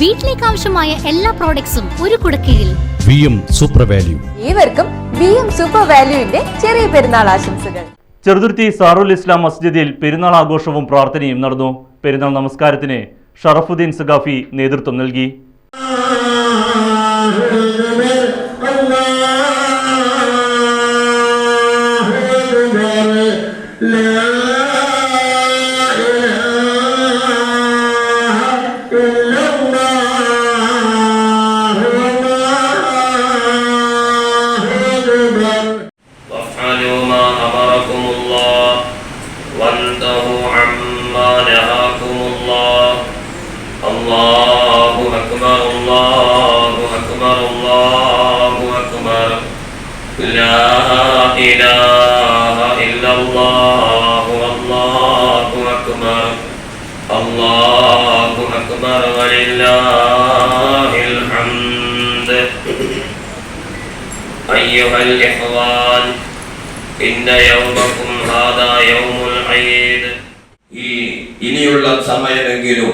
വീട്ടിലേക്ക് ആവശ്യമായ എല്ലാ പ്രോഡക്ട്സും ഒരു കുടക്കീഴിൽ. വി എം സൂപ്പർ വാല്യൂ ഏവർക്കും വി എം സൂപ്പർ വാല്യൂവിന്റെ ചെറിയ പെരുന്നാൾ ആശംസകൾ. ചെറുതുരുത്തി സാറുൽ ഇസ്ലാം മസ്ജിദിൽ പെരുന്നാൾ ആഘോഷവും പ്രാർത്ഥനയും നടന്നു. പെരുന്നാൾ നമസ്കാരത്തിന് ഷറഫുദ്ദീൻ സഖാഫി നേതൃത്വം നൽകി. وانتهوا عما نهاكم الله. الله أكبر الله أكبر الله أكبر. لا إله إلا الله والله أكبر. الله أكبر ولله الحمد. أيها الإخوان إن يومكم هذا يوم ഈ ഇനിയുള്ള സമയമെങ്കിലും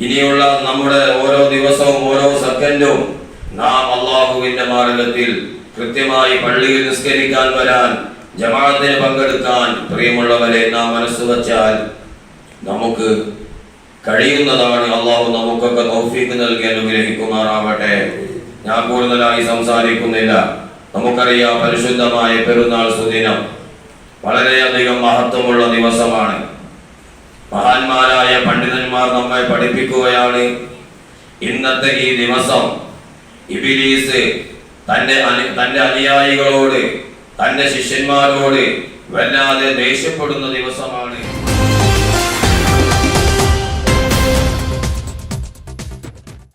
ഇനിയുള്ള നമ്മുടെ ഓരോ ദിവസവും ഓരോ സെക്കൻഡും നാം അള്ളാഹുവിന്റെ മാർഗത്തിൽ കൃത്യമായി പള്ളിയിൽ നിസ്കരിക്കാൻ വരാൻ ജമാഅത്തിന് പങ്കെടുക്കാൻ പ്രിയമുള്ളവരെ നാം മനസ്സ് വച്ചാൽ നമുക്ക് കഴിയുന്നതാണ്. അള്ളാഹു നമുക്കൊക്കെ തൗഫീക്ക് നൽകി അനുഗ്രഹിക്കുമാറാവട്ടെ. ഞാൻ കൂടുതലായി സംസാരിക്കുന്നില്ല. നമുക്കറിയാം പരിശുദ്ധമായ പെരുന്നാൾ സുദിനം വളരെയധികം മഹത്വമുള്ള ദിവസമാണ്. മഹാന്മാരായ പണ്ഡിതന്മാർ നമ്മെ പഠിപ്പിക്കുകയാണ്. ഇന്നത്തെ ഈ ദിവസം ഇബിലീസ് തന്റെ തന്റെ അനുയായികളോട് തന്റെ ശിഷ്യന്മാരോട് വല്ലാതെ ദേഷ്യപ്പെടുന്ന ദിവസമാണ്.